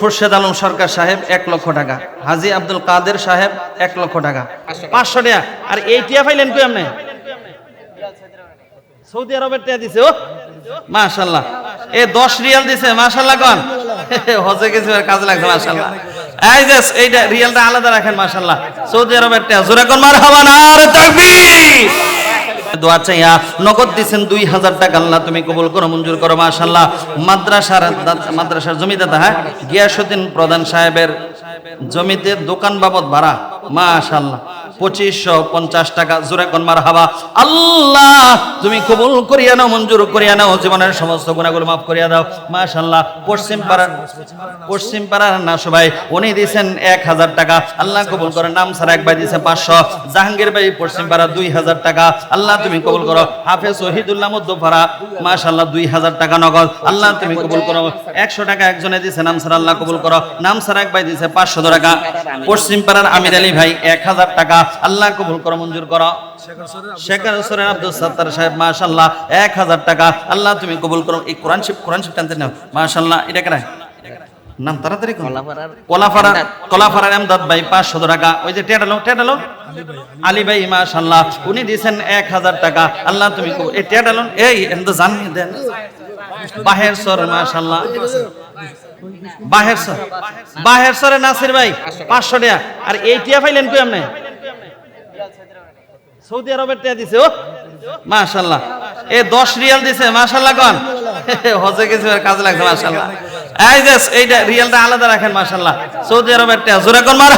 খুরশেদ আলম সরকার সাহেব, এক লক্ষ টাকা। হাজি আব্দুল কাদের সাহেব, এক লক্ষ টাকা। পাঁচশো টাকা আর এই টিয়া পাইলেন কই আপনি? সৌদি আরবের টিয়া দিছে, ও। মাশাল্লাহ। এ দশ রিয়াল দিছে, মাশাল্লাহ কন। হজে গেছে কাজে লাগছে, মাশাল্লাহ। এই যে, এইটা রিয়ালটা আলাদা রাখেন, মাশাল্লাহ। সৌদি আরবের টিয়া। জোরে কোন মার হবা না আর তাকবীর। দোয়া চাইয়া নগদ দিছেন দুই হাজার টাকা। আল্লাহ তুমি কবুল করো, মঞ্জুর করো মাশাল্লাহ মাদ্রাসার মাদ্রাসার জমিতে হ্যাঁ গিয়াসুদ্দিন প্রধান সাহেবের জমিতে দোকান বাবদ ভাড়া মাশাল্লাহ পঁচিশশো পঞ্চাশ টাকা জোরে কোন মার হাবা আল্লাহ, তুমি কবুল করিয়া নাও, মঞ্জুর করিয়া নাও, জীবনের সমস্ত গুণাগুলো মাফ করিয়া দাও। মাশাল্লাহ পশ্চিম পাড়ার পশ্চিম পাড়ার না সবাই, উনি দিয়েছেন এক হাজার টাকা। আল্লাহ কবুল করে, নাম সারা এক ভাই দিয়েছে পাঁচশো। জাহাঙ্গীর ভাই, পশ্চিম পাড়া দুই হাজার টাকা। আল্লাহ, তুমি কবুল করো। হাফেজ শহীদুল্লাহ মধ্যপাড়া মাশাল্লাহ দুই হাজার টাকা নগদ। আল্লাহ, তুমি কবুল করো। একশো টাকা একজনে দিয়েছে নাম সারা আল্লাহ কবুল করো। নাম সারা এক ভাই দিয়েছে পাঁচশো টাকা। পশ্চিম পাড়ার আমির আলী ভাই, এক হাজার টাকা। আল্লাহ কবুল করো মঞ্জুর করো। শেখার হোসেন আব্দুল সত্তার। সাহেব মাশাল্লাহ এক হাজার টাকা। আল্লাহ তুমি কবুল করো। এই কোরআন শিব কোরআন শিব টানতে নাও। মাশাল্লাহ এটা কেন? নাম তাড়াতাড়ি? কলাফাড়া কলাফাড়ার এমদাদ ভাই পাঁচশো টাকা। ওই যে টেটালো টেটালো আলী? ভাই মাশাল্লাহ উনি দিয়েছেন এক হাজার টাকা। আল্লাহ তুমি এই টেটালো এই এমদ জানিয়ে দেন। বাহের সর মাশাল্লাহ বাহের সর। বাহের সরে নাসির ভাই পাঁচশো টাকা। আর এই টিয়া পাইলেন কই আপনি? সৌদি আরবের টিয়া দিছে ও মাশাল্লাহ এ দশ রিয়াল দিছে মাশাল্লাহ কন। হজে গেছে কাজে লাগছে মাশাল্লাহ এই যে, এইটা রিয়ালটা আলাদা রাখেন মাশাল্লাহ সৌদি আরবের টিয়া জোরে কন মার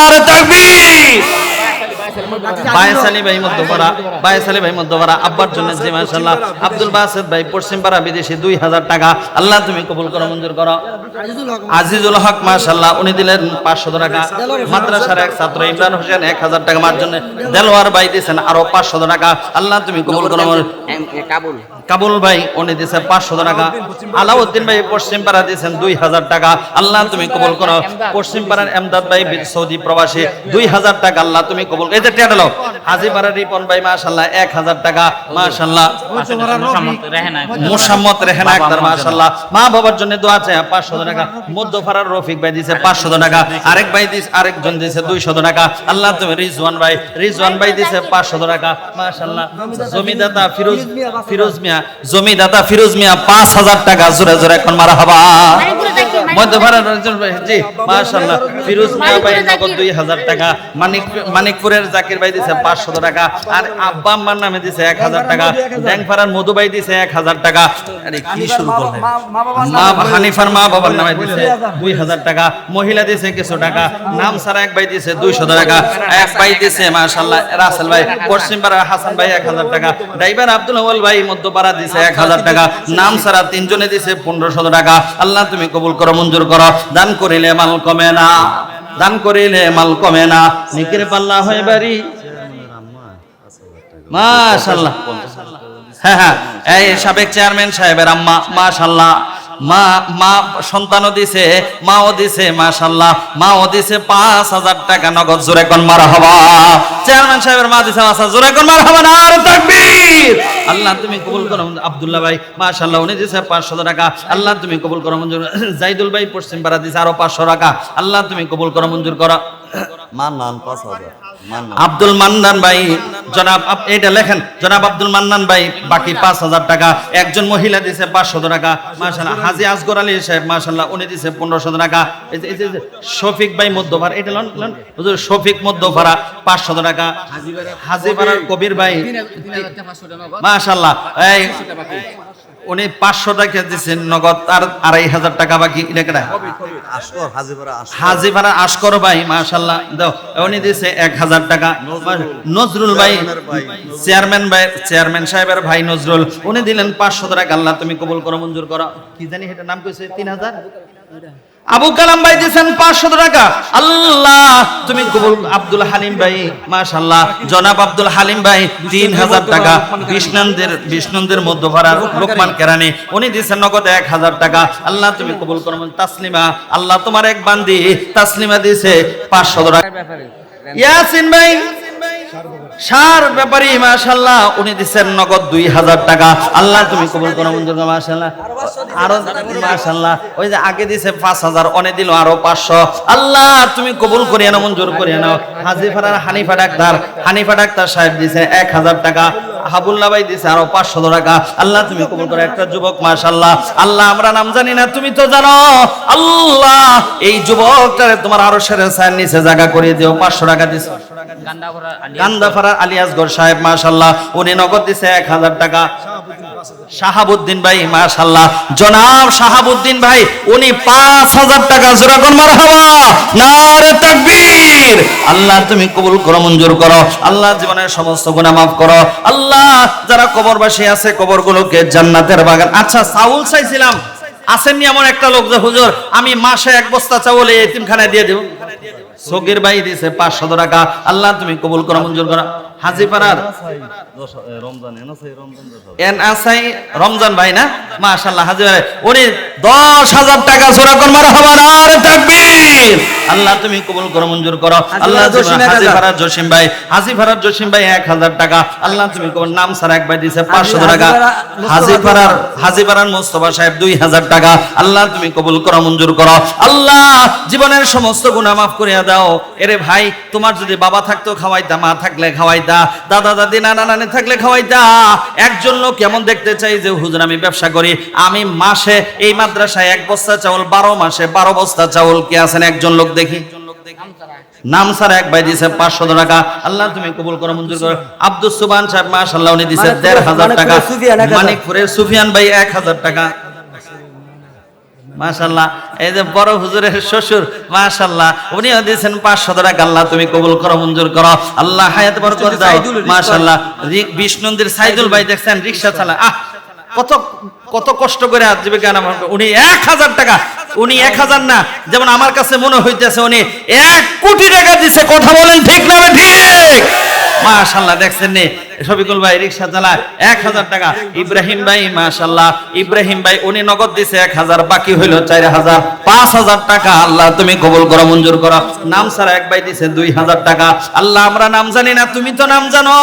আর তাকবীর। বায়েস আলী ভাই মধ্যপাড়া বায়েস ভাই মধ্যপাড়া আব্বার জন্য জি মাশাল্লাহ আব্দুল বাসেদ ভাই পশ্চিমপাড়া বিদেশি দুই হাজার টাকা। আল্লাহ তুমি কবুল করো মঞ্জুর করো। আজিজুল হক মাশাল্লাহ উনি দিলেন পাঁচশো টাকা। মাদ্রাসার এক ছাত্র ইমরান হোসেন এক হাজার টাকা। মার জন্য দেলোয়ার ভাই দিয়েছেন আরও পাঁচশো টাকা। আল্লাহ তুমি কবুল করো কাবুল। কাবুল ভাই উনি দিয়েছে পাঁচশো টাকা। আলাউদ্দিন ভাই পশ্চিম পাড়া দিয়েছেন দুই হাজার টাকা। আল্লাহ তুমি কবুল করো। পশ্চিম পাড়ার এমদাদ ভাই সৌদি প্রবাসী দুই হাজার টাকা। আল্লাহ তুমি কবুল এই যে হাজি পাড়ার রিপন ভাই এক হাজার টাকা মাশাল্লাহ মোসাম্মত রেহানা আক্তার মাশাল্লাহ মা বাবার জন্য দোয়া চাই পাঁচশো টাকা। মধ্যপাড়ার রফিক ভাই টাকা, আরেক ভাই দিস আরেকজন টাকা। আল্লাহ তুমি রিজওয়ান ভাই রিজওয়ান ভাই দিয়েছে পাঁচশো টাকা মাশাল্লাহ জমিদাতা ফিরোজ ফিরোজ মিয়া, জমিদাতা ফিরোজ মিয়া, পাঁচ হাজার টাকা, জোরে জোরে এখন মারা মধ্যপাড়ার একজন জি মাশাল্লাহ ফিরোজ মিয়া ভাই নগদ দুই হাজার টাকা মানিক মানিকপুরের জাকির ভাই দিছে পাঁচশো টাকা আর আব্বা আম্মার নামে দিছে এক হাজার টাকা ব্যাংপাড়ার মধু ভাই দিছে এক হাজার টাকা। আরে কি শুরু করলেন? মা হানিফার মা বাবার নামে দিছে দুই হাজার টাকা মহিলা দিছে কিছু টাকা নাম সারা এক ভাই দিছে দুইশো টাকা এক ভাই দিছে মাশাল্লাহ রাসেল ভাই পশ্চিম পাড়ার হাসান ভাই এক হাজার টাকা ড্রাইভার আব্দুল আউয়াল ভাই মধ্যপাড়া দিছে এক হাজার টাকা নাম সারা তিনজনে দিছে পনেরোশো টাকা। আল্লাহ তুমি কবুল করো মঞ্জুর করো। দান করিলে মাল কমে না। দান করিলে মাল কমে না। নিকির পাল্লা হয়ে বাড়ি। মাশাল্লাহ। হ্যাঁ হ্যাঁ। এই সাবেক চেয়ারম্যান সাহেবের আম্মা, মাশাল্লাহ। মা মা সন্তানও দিছে, মাও দিছে মাশাল্লাহ মাও দিছে পাঁচ হাজার টাকা নগদ, জোরে কোন মারা হবা চেয়ারম্যান সাহেবের মা দিছে মাসা জোরে কোন মারা হবা না তাকবীর। আল্লাহ তুমি কবুল করো, আব্দুল্লাহ ভাই মাশাল্লাহ উনি দিছে পাঁচশো টাকা। আল্লাহ তুমি কবুল করো, মঞ্জুর। জাইদুল ভাই পশ্চিম পাড়া দিছে আরও পাঁচশো টাকা। আল্লাহ তুমি কবুল করো, মঞ্জুর করো। মান্নান পাঁচ হাজার। আব্দুল মান্নান ভাই জনাব এটা লেখেন জনাব আব্দুল মান্নান ভাই বাকি পাঁচ হাজার টাকা। একজন মহিলা দিছে পাঁচশো টাকা মাশাল্লাহ হাজি আসগর আলী সাহেব মাশাল্লাহ উনি দিছে পনেরোশো টাকা। শফিক ভাই মধ্যভাড়া এটা লন লন হুজুর শফিক মধ্যভাড়া পাঁচশো টাকা। হাজি হাজিপাড়ার কবির ভাই মাশাল্লাহ এই উনি পাঁচশো টাকা দিচ্ছেন নগদ আর আড়াই হাজার টাকা বাকি এটা হাজি ভাড়া আসকর। ভাই মাশাল্লাহ উনি দিছে এক হাজার টাকা। নজরুল। ভাই চেয়ারম্যান ভাই। চেয়ারম্যান সাহেবের ভাই নজরুল। উনি দিলেন পাঁচশো টাকা। আল্লাহ তুমি কবুল করো মঞ্জুর করো। কি জানি এটা নাম কইছে তিন হাজার? আবু কালাম ভাই দিয়েছেন পাঁচশো টাকা। আল্লাহ তুমি কবুল আব্দুল হালিম ভাই মাশাল্লাহ জনাব আব্দুল হালিম ভাই তিন হাজার টাকা। বিষ্ণন্দের বিষ্ণন্দের মধ্যভাড়ার লোকমান কেরানি উনি দিয়েছেন নগদ এক হাজার টাকা। আল্লাহ তুমি কবুল করো তাসলিমা। আল্লাহ তোমার এক বান্দি তাসলিমা দিয়েছে পাঁচশো টাকা। ইয়াসিন ভাই সার ব্যাপারে মাশাল্লাহ উনি দিচ্ছেন নগদ দুই হাজার টাকা। আল্লাহ, তুমি কবুল করো, মঞ্জুর মাশাল্লাহ আরও মাশাল্লাহ ওই যে আগে দিছে পাঁচ হাজার, অনে দিল আরও পাঁচশো। আল্লাহ, তুমি কবুল করিয়ে নাও, মঞ্জুর করিয়ে নাও। হাজিফার হানিফা ডাক্তার হানিফা ডাক্তার সাহেব দিছে এক হাজার টাকা। হাবুল্লাহ ভাই দিছে, আরও পাঁচশো টাকা। আল্লাহ, তুমি কবুল করো, একটা যুবক মাশাল্লাহ আল্লাহ, আমরা নাম জানি না, তুমি তো জানো। আল্লাহ, এই যুবকটারে তোমার আরও সেরে সায়ের নিচে জায়গা করে দিও, পাঁচশো টাকা দিছে গান্দাফারা আলিয়াসগর সাহেব মাশাল্লাহ উনি নগদ দিছে এক হাজার টাকা। শাহাবুদ্দিন ভাই মাশাল্লাহ জনাব শাহাবুদ্দিন ভাই, উনি পাঁচ হাজার টাকা জোড়া কোন মার হওয়া নারে তাকবীর। আল্লাহ, তুমি কবুল করো, মঞ্জুর করো। আল্লাহ, জীবনের সমস্ত গুনাহ মাফ করো। আল্লাহ, যারা কবরবাসী আছে, কবরগুলোকে জান্নাতের বাগান। আচ্ছা চাউল চাইছিলাম। আসেননি এমন একটা লোক যে, হুজুর, আমি মাসে এক বস্তা চাউল এই এতিমখানায় দিয়ে দেব। সগির ভাই দিছে পাঁচশো টাকা। আল্লাহ তুমি কবুল করো মঞ্জুর করো। হাজিপাড়ার রমজান ভাই না? মাশাআল্লাহ হাজি ভাই। উনি টাকা কর আর তাকবীর। আল্লাহ তুমি কবুল করো মঞ্জুর করো। আল্লাহ জসিম এক হাজি জসিম ভাই। হাজি জসিম ভাই এক হাজার টাকা। আল্লাহ তুমি কবুল নাম স্যার এক ভাই দিছে পাঁচশো হাজি টাকা। ফারা- মুস্তফা হাজি সাহেব। ফারার হাজি ফারার মুস্তফা সাহেব দুই হাজার টাকা। আল্লাহ তুমি কবুল করো মঞ্জুর করো। আল্লাহ জীবনের সমস্ত গুনাহ মাফ করিয়া দাও। এরে ভাই তোমার যদি বাবা থাকতো খাওয়াইতা মা থাকলে খাওয়াইতা দাদা দাদি নানা নানি থাকলে খাওয়াইতা একজন লোক কেমন দেখতে চাই যে হুজুর আমি ব্যবসা করি। আমি মাসে এই মাদ্রাসায় এক বস্তা চাউল বারো মাসে বারো বস্তা চাউল কে আছেন একজন লোক দেখি? নাম স্যার এক ভাই দিছে পাঁচশো টাকা। আল্লাহ তুমি কবুল করো মঞ্জুর করো। আব্দুল সুবান সাহেব মাশাল্লাহ উনি দিছে দেড় হাজার টাকা। এক হাজার। মানিকপুরের সুফিয়ান ভাই এক হাজার টাকা। মাশাল্লাহ এই যে বড় হুজুরের শ্বশুর মাশাল্লাহ উনিও দিয়েছেন পাঁচশো টাকা। আল্লাহ তুমি কবুল করো মঞ্জুর করো। আল্লাহ হায়াত বরকত দাও মাশাল্লাহ বিষ্ণুন্দির সাইদুল ভাই দেখছেন রিক্সা চালা আহ কত কত কষ্ট করে আজ জীবিকা নাম- উনি এক হাজার টাকা উনি এক হাজার না। যেমন আমার কাছে মনে হইতেছে উনি এক কোটি টাকা দিছে। কথা বলেন ঠিক না ঠিক? মাশাল্লাহ দেখছেন নি? শফিকুল ভাই রিক্সা চালায় এক হাজার টাকা। ইব্রাহিম ভাই মাশাল্লাহ ইব্রাহিম ভাই উনি নগদ দিছে এক হাজার বাকি হইল চার হাজার। পাঁচ হাজার টাকা আল্লাহ তুমি কবুল করো মঞ্জুর করো। নাম ছাড়া এক ভাই দিছে দুই হাজার টাকা। আল্লাহ আমরা নাম জানি না তুমি তো নাম জানো।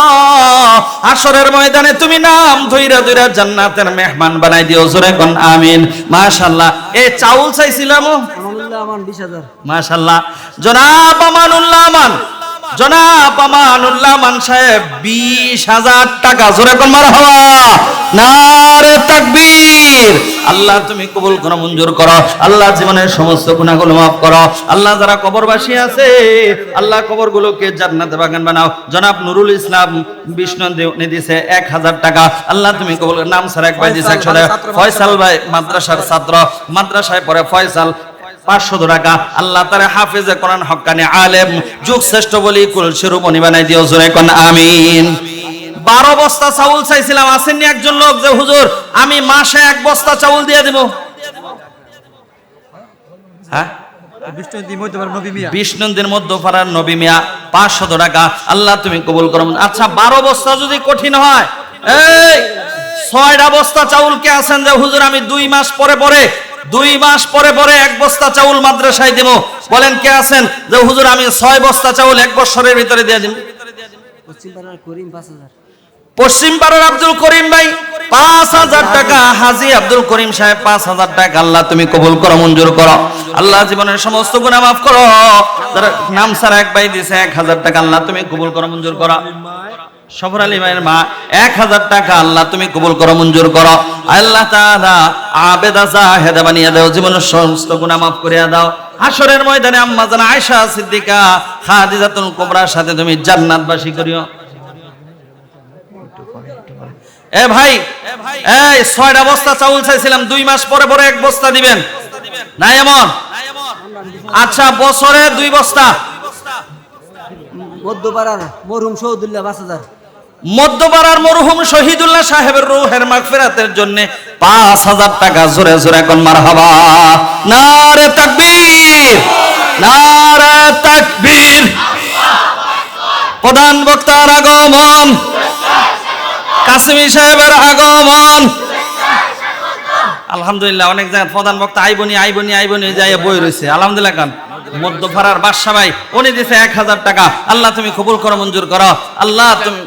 আসরের ময়দানে তুমি নাম ধইরা ধইরা জান্নাতের মেহমান বানাই দিও জোরে কোন আমিন। মাশাল্লাহ এ চাউল চাইছিলাম। মাশাল্লাহ জনাব আমানুল্লাহ আমান জনাব আমানুল্লাহ আমান সাহেব বিশ হাজার টাকা। জোরে কোন মার হওয়া নারে তাকবীর। আল্লাহ তুমি কবুল করো মঞ্জুর করো। আল্লাহ জীবনের সমস্ত গুনাহগুলো মাফ করো। আল্লাহ যারা কবরবাসী আছে আল্লাহ কবরগুলোকে জান্নাতে বাগান বানাও। জনাব নুরুল ইসলাম বিষ্ণু দিছে এক হাজার টাকা। আল্লাহ তুমি কবুল। নাম স্যার এক ভাই দিছে একশো ফয়সাল ভাই মাদ্রাসার ছাত্র। মাদ্রাসায় পড়ে ফয়সাল। পাঁচশো টাকা। আল্লাহ হাফেজে আলেম, যুগ শ্রেষ্ঠ বলি বানাই দিও, জোরে আমিন। বারো বস্তা চাউল চাইছিলাম, আসেননি একজন লোক যে, হুজুর, আমি মাসে এক বস্তা চাউল দিয়ে দিব। হ্যাঁ? নবী মিয়া টাকা। আল্লাহ তুমি কবুল করো। আচ্ছা বারো বস্তা যদি কঠিন হয় ছয়টা বস্তা চাউল কে আছেন যে, হুজুর, আমি দুই মাস পরে পরে দুই মাস পরে পরে এক বস্তা চাউল মাদ্রাসায় দেব। বলেন কে আছেন? যে হুজুর আমি ছয় বস্তা চাউল এক বছরের ভিতরে দিয়ে দিব। পশ্চিম পাড়ার আব্দুল করিম ভাই পাঁচ হাজার টাকা। হাজি আব্দুল করিম সাহেব পাঁচ হাজার টাকা। আল্লাহ তুমি কবুল করো মঞ্জুর করো। আল্লাহ জীবনের সমস্ত গুণা মাফ করো। নাম সারা এক ভাই দিছে এক হাজার টাকা। আল্লাহ তুমি কবুল করো মঞ্জুর করো। সফর আলী ভাইয়ের মা, এক হাজার টাকা আল্লাহ তুমি কবুল করো, মঞ্জুর করো। আল্লাহ আবেদা জাহেদা বানিয়ে দাও, জীবনের সমস্ত গুনাহ মাফ করিয়া দাও। হাসরের ময়দানে আম্মা জানা আয়েশা সিদ্দিকা খাদিজাতুল কুবরার সাথে তুমি জান্নাতবাসী করিও। এ ভাই, এই ছয়টা বস্তা চাউল চাইছিলাম, দুই মাস পরে পরে এক বস্তা দিবেন। না এমন? আচ্ছা বছরে দুই বস্তা। মরহুম সৌদুল্লাহ হাজার। মধ্যপাড়ার মরহুম শহীদুল্লাহ সাহেবের রুহের মাগফিরাতের জন্য পাঁচ হাজার টাকা জোরে জোরে এখন মার হবা নারে তাকবীর নারে তাকবীর। প্রধান বক্তার আগমন, কাসিমি সাহেবের আগমন। আলহামদুলিল্লাহ, অনেক জায়গায় প্রধান বক্তা আইবনি আইবনি আইবনি যাই বই রয়েছে আলহামদুলিল্লাহ খান মধ্যপাড়ার বাদশা ভাই, উনি দিছে এক হাজার টাকা। আল্লাহ তুমি কবুল করো, মঞ্জুর করো। আল্লাহ তুমি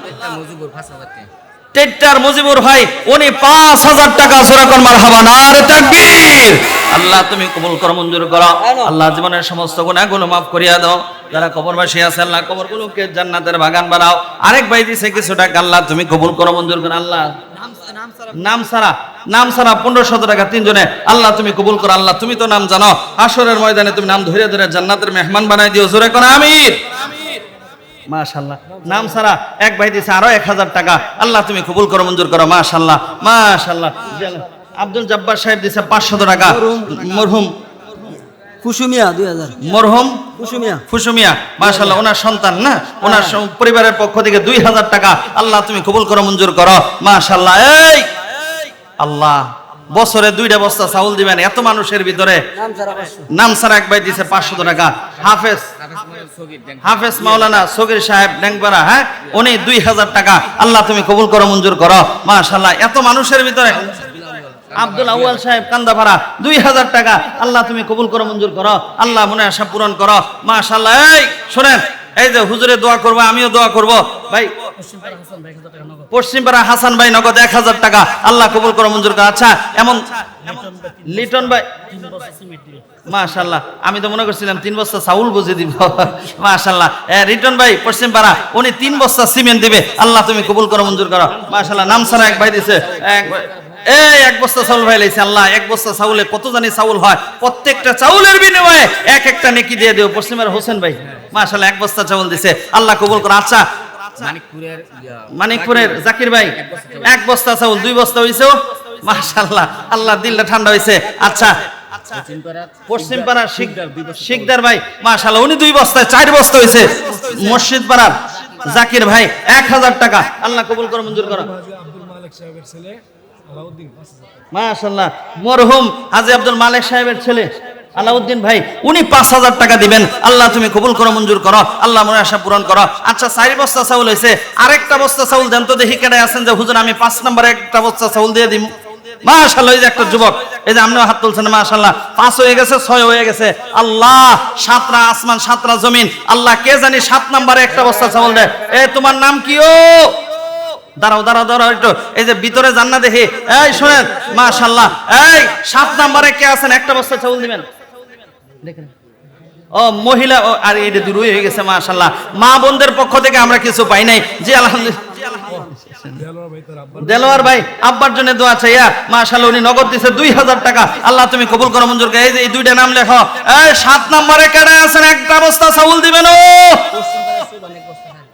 টেট্টার মুজিবুর ভাই উনি পাঁচ হাজার টাকা সুরাকন মার হাবা নার তাকবীর! আল্লাহ তুমি কবুল করো মঞ্জুর করো। আল্লাহ জীবনের সমস্ত গুনাহগুলো মাফ করিয়া দাও। যারা কবরবাসী আছে আল্লাহ কবরগুলোকে জান্নাতের বাগান বানাও। আরেক ভাই দিছে কিছু টাকা আল্লাহ তুমি কবুল করো মঞ্জুর করো। আল্লাহ নাম সারা নাম সারা। পনেরো শত টাকা তিনজনে। আল্লাহ তুমি কবুল করো আল্লাহ তুমি তো নাম জানো। আসরের ময়দানে তুমি নাম ধরে ধরে জান্নাতের মেহমান বানাই দিও জোরে কোন আমির। মাশাল্লাহ নাম সারা এক ভাই দিছে আরও এক হাজার টাকা। আল্লাহ তুমি কবুল করো মঞ্জুর করো মাশাল্লাহ মাশাল্লাহ আব্দুল জব্বার সাহেব দিছে পাঁচশত টাকা। মরহুম। কুসুমিয়া দুই হাজার। মরহুম। কুসুমিয়া ফুসুমিয়া মাশাল্লাহ ওনার সন্তান না? ওনার পরিবারের পক্ষ থেকে দুই হাজার টাকা। আল্লাহ তুমি কবুল করো মঞ্জুর করো মাশাল্লাহ এই! আল্লাহ। বছরে দুইটা বস্তা চাউল দিবেন এত মানুষের ভিতরে। নাম এক ভাই দিছে পাঁচশো টাকা। হাফেজ হাফেজ মাওলানা সগির সাহেব ডেংপাড়া হ্যাঁ? উনি দুই হাজার টাকা। আল্লাহ তুমি কবুল করো মঞ্জুর করো। মাশাল্লাহ এত মানুষের ভিতরে। আব্দুল আউয়াল সাহেব কান্দাপাড়া দুই হাজার টাকা। আল্লাহ তুমি কবুল করো মঞ্জুর করো। আল্লাহ মনে আশা পূরণ করো। মাশাল্লাহ এই শোনেন। এই যে হুজুরে দোয়া করব, আমিও দোয়া করব। ভাই, পশ্চিমপাড়া হাসান ভাই নগদ এক হাজার টাকা। আল্লাহ কবুল করো, মঞ্জুর করো। আচ্ছা এমন লিটন ভাই মাশাল্লাহ আমি তো মনে করছিলাম তিন বস্তা চাউল বুঝে দিব। মাশাল্লাহ রিটন ভাই পশ্চিম পাড়া উনি তিন বস্তা সিমেন্ট দিবে। আল্লাহ তুমি কবুল করো, মঞ্জুর করো। মাশাল্লাহ নাম সারা এক ভাই দিছে। এক ভাই- এই এক বস্তা চাউল ভাই লাইছে আল্লাহ এক বস্তা চাউলে কত জানি চাউল হয়। প্রত্যেকটা চাউলের বিনিময়ে এক একটা নেকি দিয়ে দিও পশ্চিমের হোসেন ভাই মাশাল্লাহ এক বস্তা চাউল দিছে। আল্লাহ কবুল করো। আচ্ছা মানিকপুরের জাকির ভাই এক বস্তা চাউল। দুই বস্তা হইছে মাশাল্লাহ আল্লাহ দিলটা ঠান্ডা হইছে। আচ্ছা পশ্চিম পাড়ার শিকদার ভাই মাশাল্লাহ উনি দুই বস্তায় চার বস্তা হয়েছে মসজিদ পাড়ার জাকির ভাই এক হাজার টাকা। আল্লাহ কবুল করো মঞ্জুর করো। আব্দুল মালিক সাহেবের ছেলে। মাশাল্লাহ মরহুম হাজি আব্দুল মালিক সাহেবের ছেলে। আলাউদ্দিন ভাই, উনি পাঁচ হাজার টাকা দিবেন। আল্লাহ তুমি কবুল করো, মঞ্জুর করো। আল্লাহ মনে আশা পূরণ করো। আচ্ছা চারি বস্তা চাউল হয়েছে। আরেকটা বস্তা চাউল দেন তো দেখি কেটে আছেন যে, হুজুর, আমি পাঁচ নম্বরে একটা বস্তা চাউল দিয়ে দিই মাশাল্লাহ এই যে একটা যুবক। এই যে আপনিও হাত তুলছেন মাশাল্লাহ পাঁচ হয়ে গেছে, ছয় হয়ে গেছে। আল্লাহ সাতরা আসমান সাতরা জমিন। আল্লাহ, কে জানি সাত নম্বরে একটা বস্তা চাউল দেয়। এ, তোমার নাম কি ও? দাঁড়াও দাঁড়াও দাঁড়াও একটু। এই যে ভিতরে যান না দেখি এই শোনেন মাশাল্লাহ এই সাত নম্বরে কে আছেন? একটা বস্তা চাউল দিবেন? দেখেন। ও, মহিলা, ও, আর এই যে দূরই হয়ে গেছে মাশাল্লাহ মা বোনদের পক্ষ থেকে আমরা কিছু পাই নাই। জি, আলহামদুলিল্লাহ। দেলোয়ার ভাই, আব্বার জন্য দোয়া চাইয়া মাশাল্লাহ উনি নগদ দিছে দুই হাজার টাকা। আল্লাহ, তুমি কবুল করো মঞ্জুর এই যে এই দুইটা নাম লেখো। এই সাত নম্বরে কেডা আছেন? একটা বস্তা চাউল দিবেন, ও!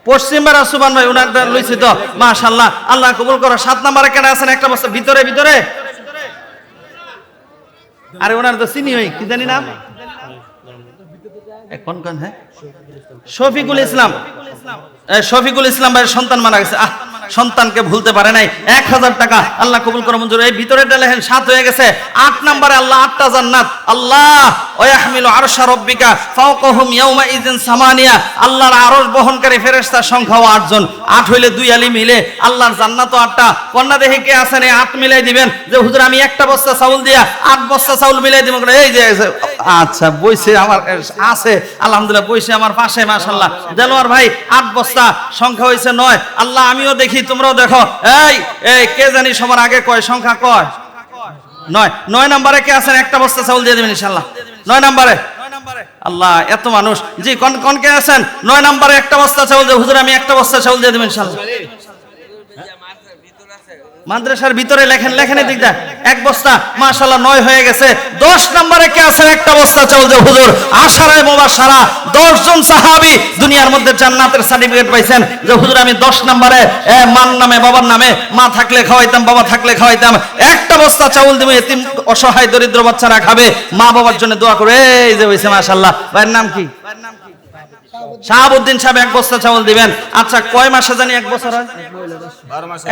পশ্চিম পাড়া সুবান ভাই উনারটা লইছি তো মাশাল্লাহ আল্লাহ কবুল করো, সাত নম্বরে কেন আছেন একটা বস্তা, ভিতরে ভিতরে। আরে ওনার তো চিনি হই কি জানি নাম? এখন কোন হ্যাঁ? শফিকুল ইসলাম। শফিকুল ইসলাম ভাইয়ের সন্তান মারা গেছে। আহ সন্তানকে ভুলতে পারে নাই। এক হাজার টাকা আল্লাহ কবুল করো, মঞ্জুর। এই ভিতরে লেখেন সাত হয়ে গেছে। আট নম্বরে আল্লাহ, আটটা জান্নাত। আল্লাহ, ওয়াহমিলু আরশা ইয়াউমা সামানিয়া। আল্লাহর আরশ বহনকারী ফেরেশতার সংখ্যাও আটজন। আট হইলে দুই আলি মিলে আল্লাহর জান্নাতও আটটা। কন্যা দেখে কে আছেন? এই আট মিলাই দিবেন। যে, হুজুর, আমি একটা বস্তা চাউল দিয়া আট বস্তা চাউল মিলাই দিব। এই যে আচ্ছা বইছে আমার আছে। আলহামদুলিল্লাহ, বইছে আমার পাশে মাশাল্লাহ দেলোয়ার ভাই, আট বস্তা, সংখ্যা হয়েছে নয়। আল্লাহ, আমিও দেখি তোমরাও দেখো। এই এই, কে জানি সবার আগে কয়, সংখ্যা কয়? নয়। নয় নম্বরে কে আছেন? একটা বস্তা চাউল দিয়ে দেবেন ইনশাল্লাহ নয় নম্বরে? আল্লাহ, এত মানুষ। জি, কোন কোন কে আছেন? নয় নম্বরে একটা বস্তা চাউল দিয়ে, হুজুর, আমি একটা বস্তা চাউল দিয়ে দেবেন ইনশাল্লাহ মাদ্রাসার ভিতরে লেখেন লেখেন দিক দা এক বস্তা মাশাল্লাহ নয় হয়ে গেছে। দশ নম্বরে কে আছেন একটা বস্তা চাউল যে হুজুর। আশারায় মোবা সারা দশ জন সাহাবি দুনিয়ার মধ্যে জান্নাতের সার্টিফিকেট পাইছেন। যে হুজুর, আমি দশ নম্বরে মান নামে, বাবার নামে, মা থাকলে খাওয়াইতাম, বাবা থাকলে খাওয়াইতাম। একটা বস্তা চাউল দিব, এতিম অসহায়, দরিদ্র বাচ্চারা খাবে। মা বাবার জন্য দোয়া করে, এই যে হয়েছে মাশাল্লাহ ভাইয়ের নাম কি? শাহাবুদ্দিন সাহেব এক বস্তা চাউল দিবেন। আচ্ছা কয় মাসে জানি এক বছর হয়?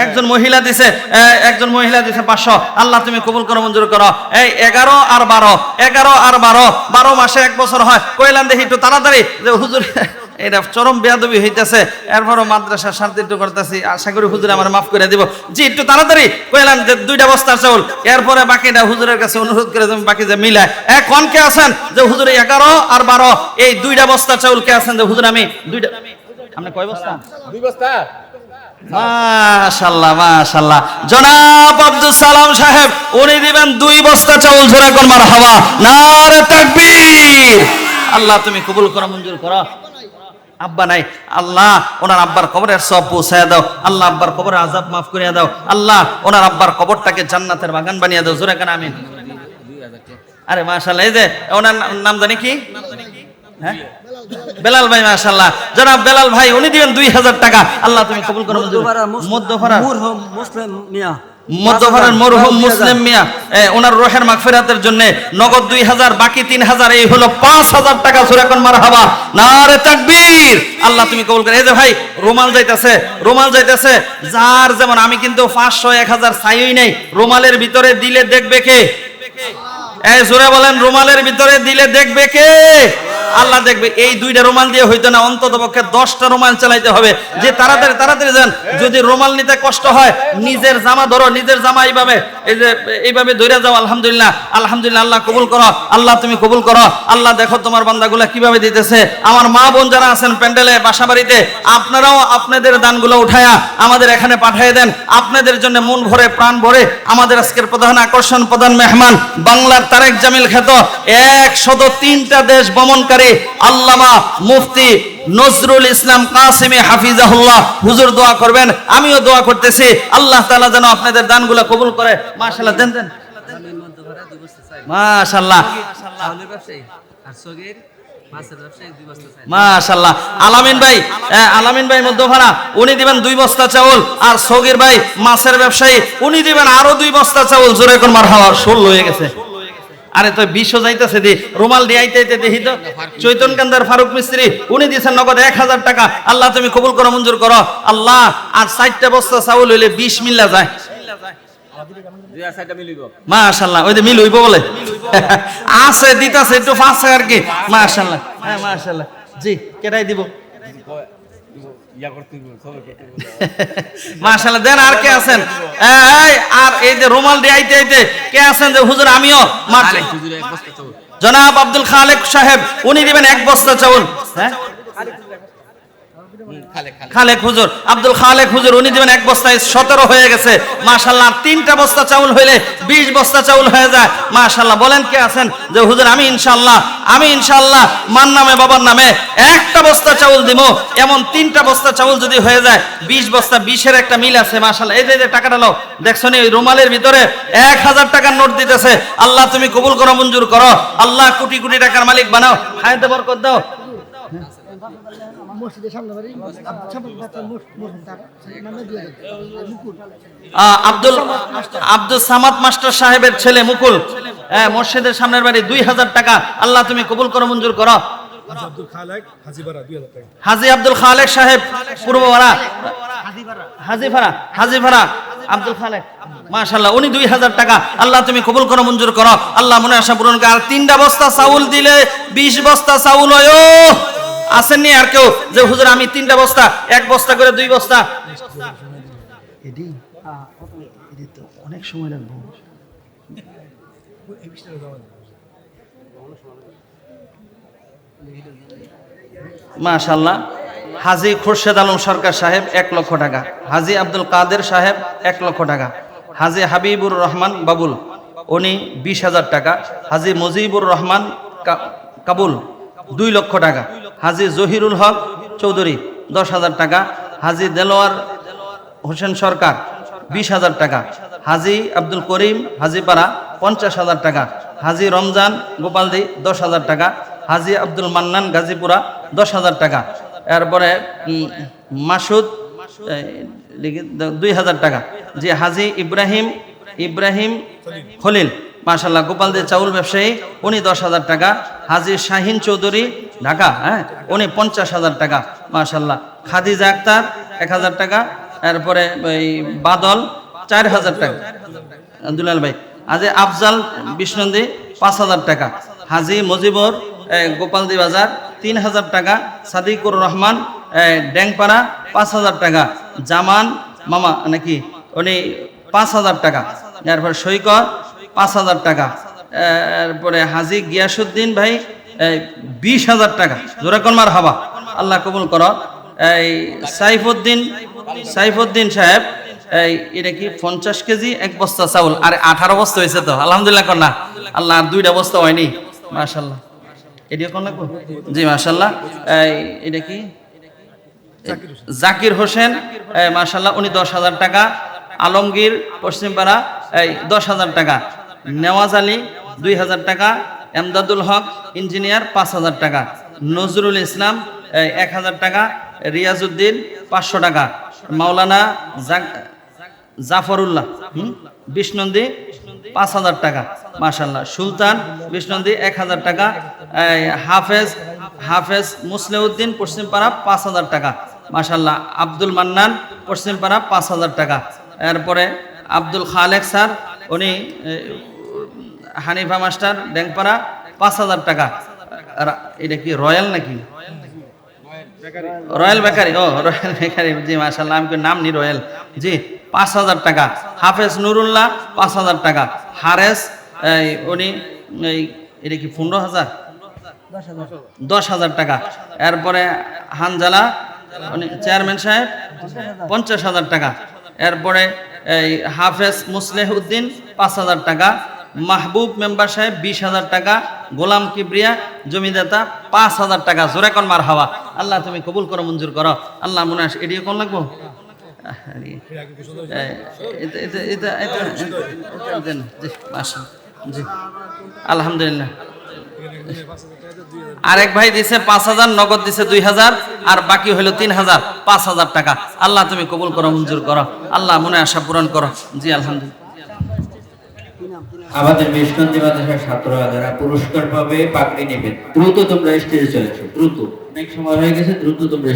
একজন মহিলা দিছে একজন মহিলা দিছে পাঁচশো। আল্লাহ তুমি কবুল করো মঞ্জুর করো। এই এগারো আর বারো এগারো আর বারো বারো মাসে এক বছর হয়। কইলাম দেখি একটু তাড়াতাড়ি যে হুজুর এটা চরম বেয়াদবি হইতেছে। এরপরও মাদ্রাসা শান্তি একটু করতেছি। আশা করি হুজুর আমার মাফ করে দিব। জি একটু তাড়াতাড়ি কইলাম যে দুইটা বস্তা চাউল। এরপরে বাকিটা হুজুরের কাছে অনুরোধ করে তুমি বাকি যে মিলায়। এখন কে আছেন? যে হুজুর এগারো আর বারো এই দুইটা বস্তা চাউল কে আছেন? যে হুজুর আমি দুইটা আপনি কয় বস্তা? দুই বস্তা। মাশাল্লাহ মাশাল্লাহ। জনাব আব্দুল সালাম সাহেব উনি দিবেন দুই বস্তা চাউল ঝরে কোন মার হাওয়া নারে তাকবীর। আল্লাহ তুমি কবুল করো মঞ্জুর করো। আব্বা নাই। আল্লাহ ওনার আব্বার কবরের সব পৌঁছায় দাও। আল্লাহ আব্বার কবরের আজাব মাফ করিয়া দাও। আল্লাহ ওনার আব্বার কবরটাকে জান্নাতের বাগান বানিয়ে দাও। জোরে কেন আমিন? আরে মাশাল্লাহ এই যে ওনার নাম- জানি কি? হ্যাঁ? বেলাল ভাই মাশাল্লাহ জনাব বেলাল ভাই উনি দিবেন দুই হাজার টাকা। আল্লাহ তুমি কবুল করো মঞ্জুর মধ্যফাড়া মুসলিম মিয়া। মধ্যফাড়ার মরহুম মুসলিম মিয়া ওনার রোহের মাগফিরাতের জন্য নগদ দুই হাজার বাকি তিন হাজার এই হলো পাঁচ হাজার টাকা সুরাকন মার হাবা নারে তাকবীর। আল্লাহ তুমি কবুল করে এই যে ভাই রুমাল যাইতেছে রুমাল যাইতেছে। যার যেমন আমি কিন্তু পাঁচশো এক হাজার চাইই নাই। রুমালের ভিতরে দিলে দেখবে কে? এই জোরে বলেন রুমালের ভিতরে দিলে দেখবে কে? আল্লাহ দেখবে এই দুইটা রুমাল দিয়ে হইতো না, অন্তত পক্ষে দশটা রুমাল চালাইতে হবে। যে তাড়াতাড়ি তাড়াতাড়ি যান, যদি রুমাল নিতে কষ্ট হয়, নিজের জামা ধরো, নিজের জামা এইভাবে এই যে এইভাবে ধরে যাও, আলহামদুলিল্লাহ আলহামদুলিল্লাহ, আল্লাহ কবুল করো, আল্লাহ তুমি কবুল করো, আল্লাহ দেখো তোমার বান্দাগুলা কীভাবে দিতেছে। আমার মা বোন যারা আছেন প্যান্ডেলে বাসা বাড়িতে আপনারাও আপনাদের দানগুলো উঠায়া আমাদের এখানে পাঠিয়ে দেন। আপনাদের জন্য মন ভরে, প্রাণ ভরে আমাদের আজকের প্রধান আকর্ষণ, প্রধান মেহমান, বাংলার তারেক জামিল খ্যাত একশত তিনটা দেশ ভ্রমণকারী আল্লামা মুফতি নজরুল ইসলাম কাসিমি হাফিজাহুল্লাহ। হুজুর, দোয়া করবেন। আমিও দোয়া করতেছি। আল্লাহ তাআলা যেন আপনাদের দানগুলো কবুল করে। মাশাআল্লাহ, দেন দেন। চাই মাশাল্লাহ আলামিন ভাই আলামিন ভাই উনি দিবেন দুই বস্তা চাউল। আর সগির ভাই, মাছের ব্যবসায়ী, উনি দিবেন আরও দুই বস্তা চাউল। জোরে কোন মার হাওয়া ষোলো হয়ে গেছে। আরে তো বিশ্ব যাইতেছে দি, রুমাল দিয়ে আইতে আইতে দেখি তো, চৈতন কান্দার ফারুক মিস্ত্রি, উনি দিয়েছেন নগদ এক হাজার টাকা। আল্লাহ তুমি কবুল করো, মঞ্জুর করো। আল্লাহ, আর চারটা বস্তা চাউল হইলে বিশ মিল্লা যায়। মাশাল্লাহ ওই মিল হইব বলে। আছে, দিতাছে একটু ফাঁসে আর কি। মাশাল্লাহ হ্যাঁ মাশাল্লাহ জি, কেটাই দিব? মাশাল্লাহ দেন আর কে আছেন? এই আর এই যে রুমাল দিয়ে আইতে আইতে কে আছেন যে হুজুর আমিও? জনাব আব্দুল খালেক সাহেব উনি দিবেন এক বস্তা চাউল। হ্যাঁ? খালেক হুজুর আব্দুল খালেক হুজুর উনি দিবেন এক বস্তায় সতেরো হয়ে গেছে। মাশাল্লাহ তিনটা বস্তা চাউল হইলে বিশ বস্তা চাউল হয়ে যায়। মাশাল্লাহ বলেন কে আছেন? যে হুজুর আমি ইনশাল্লাহ আমি ইনশাল্লাহ মান নামে বাবার নামে একটা বস্তা চাউল দিব। এমন তিনটা বস্তা চাউল যদি হয়ে যায় বিশ বস্তা বিশের একটা মিল আছে মাশাল্লাহ এই যে যে টাকাটা নাও। দেখছ নি ওই রুমালের ভিতরে এক হাজার টাকার নোট দিতেছে। আল্লাহ তুমি কবুল করো মঞ্জুর করো। আল্লাহ কোটি কোটি টাকার মালিক বানাও। হায়াতে বরকত দাও। আব্দুল সামাদ মাস্টার সাহেবের ছেলে মুকুল। হ্যাঁ, মসজিদের সামনের বাড়ি দুই হাজার টাকা। আল্লাহ তুমি কবুল করো মঞ্জুর করো। হাজি আব্দুল খালেক সাহেব আল্লাহ মনে আশা পূরণ করো। আর তিনটা বস্তা চাউল দিলে বিশ বস্তা চাউল হয় আসেননি আর কেউ? যে হুজুর আমি তিনটা বস্তা এক বস্তা করে দুই বস্তা। এডি এডি তো অনেক সময় লাগবে। মাশাল্লাহ হাজি খুরশেদ আলম সরকার সাহেব এক লক্ষ টাকা। হাজি আব্দুল কাদের সাহেব এক লক্ষ টাকা। হাজি হাবিবুর রহমান বাবুল উনি বিশ হাজার টাকা। হাজি মুজিবুর রহমান কাবুল দুই লক্ষ টাকা। হাজি জহিরুল হক চৌধুরী, দশ হাজার টাকা। হাজি দেলোয়ার হোসেন সরকার, বিশ হাজার টাকা। হাজি আব্দুল করিম হাজিপাড়া, পঞ্চাশ হাজার টাকা। হাজি রমজান গোপালদি, দশ হাজার টাকা। হাজি আব্দুল মান্নান গাজীপুরা, দশ হাজার টাকা। এরপরে মাসুদ দুই হাজার টাকা। যে হাজি ইব্রাহিম ইব্রাহিম খলিল। মাশাল্লাহ গোপালদি চাউল ব্যবসায়ী, উনি দশ হাজার টাকা। হাজি শাহিন চৌধুরী, ঢাকা হ্যাঁ? উনি পঞ্চাশ হাজার টাকা, মাশাল্লাহ। খাদিজা আক্তার, এক হাজার টাকা, এরপরে ওই বাদল, চার হাজার টাকা। দুলাল ভাই হাজি আফজাল বিষ্ণন্দী পাঁচ হাজার টাকা। হাজি মজিবর গোপালদি বাজার, তিন হাজার টাকা। সাদিকুর রহমান ড্যাংপাড়া, পাঁচ হাজার টাকা। জামান মামা, নাকি? উনি পাঁচ হাজার টাকা। এরপর সৈকত, পাঁচ হাজার টাকা। এরপরে হাজি গিয়াসুদ্দিন ভাই বিশ হাজার টাকা। জোরাকন মার হাবা? আল্লাহ কবুল কর। এই সাইফুদ্দিন সাইফুদ্দিন সাহেব, এই এটা কি পঞ্চাশ কেজি এক বস্তা চাউল? আর আঠারো বস্তা হয়েছে তো, আলহামদুলিল্লাহ কন্যা। আল্লাহ আর দুইটা বস্তা হয়নি। মাশাল্লাহ এটিও কন্যা? জি মাশাল্লাহ এই এটা কি? জাকির হোসেন মাশাল্লাহ উনি দশ হাজার টাকা। আলমগীর, পশ্চিমপাড়া, এই দশ হাজার টাকা। নেওয়াজ আলী দুই হাজার টাকা, এমদাদুল হক ইঞ্জিনিয়ার পাঁচ হাজার টাকা, নজরুল ইসলাম এক হাজার টাকা, রিয়াজউদ্দিন পাঁচশো টাকা, মাওলানা জাফরুল্লাহ? বিষ্ণন্দী পাঁচ হাজার টাকা মাশাল্লাহ সুলতান বিষ্ণন্দী এক হাজার টাকা হাফেজ হাফেজ মুসলিউদ্দিন পশ্চিমপাড়া পাঁচ হাজার টাকা মাশাল্লাহ আব্দুল মান্নান পশ্চিমপাড়া পাঁচ হাজার টাকা। এরপরে আব্দুল খালেক স্যার, উনি হানিফা মাস্টার ড্যাংপাড়া পাঁচ হাজার টাকা। এটা কি, রয়্যাল নাকি? রয়্যাল বেকারি, ও, রয়্যাল বেকারি, জি মাশাল্লাহ আমি নাম নি রয়্যাল। জি, পাঁচ হাজার টাকা। হাফেজ নুরুল্লাহ, পাঁচ হাজার টাকা। হারেস উনি, এই, এটা কি পনেরো হাজার? দশ হাজার টাকা। এরপরে হানজালা, উনি চেয়ারম্যান সাহেব, পঞ্চাশ হাজার টাকা। এরপরে, এই, হাফেজ মুসলেহ উদ্দিন পাঁচ হাজার টাকা। মাহবুব মেম্বার সাহেব বিশ হাজার টাকা, গোলাম কিবরিয়া, জমিদাতা, পাঁচ হাজার টাকা। জোরে কন মার হাওয়া আল্লাহ তুমি কবুল করো, মঞ্জুর করো। আল্লাহ মনে আস এটিও কোন লাগবো? আলহামদুলিল্লাহ। আরেক ভাই দিছে পাঁচ হাজার, নগদ দিছে দুই হাজার, আর বাকি হলো তিন হাজার, পাঁচ হাজার টাকা। আল্লাহ তুমি কবুল করো, মঞ্জুর করো। আল্লাহ মনে আশা পূরণ করো। জি, আলহামদুলিল্লাহ। আমাদের মেশকান্তি মাদ্রাসার ছাত্ররা যারা পুরস্কার পাবে পাকড়ি নেবেন দ্রুত তোমরা স্টেজে চলে এসো দ্রুত। অনেক সময় হয়ে গেছে, দ্রুত তোমরা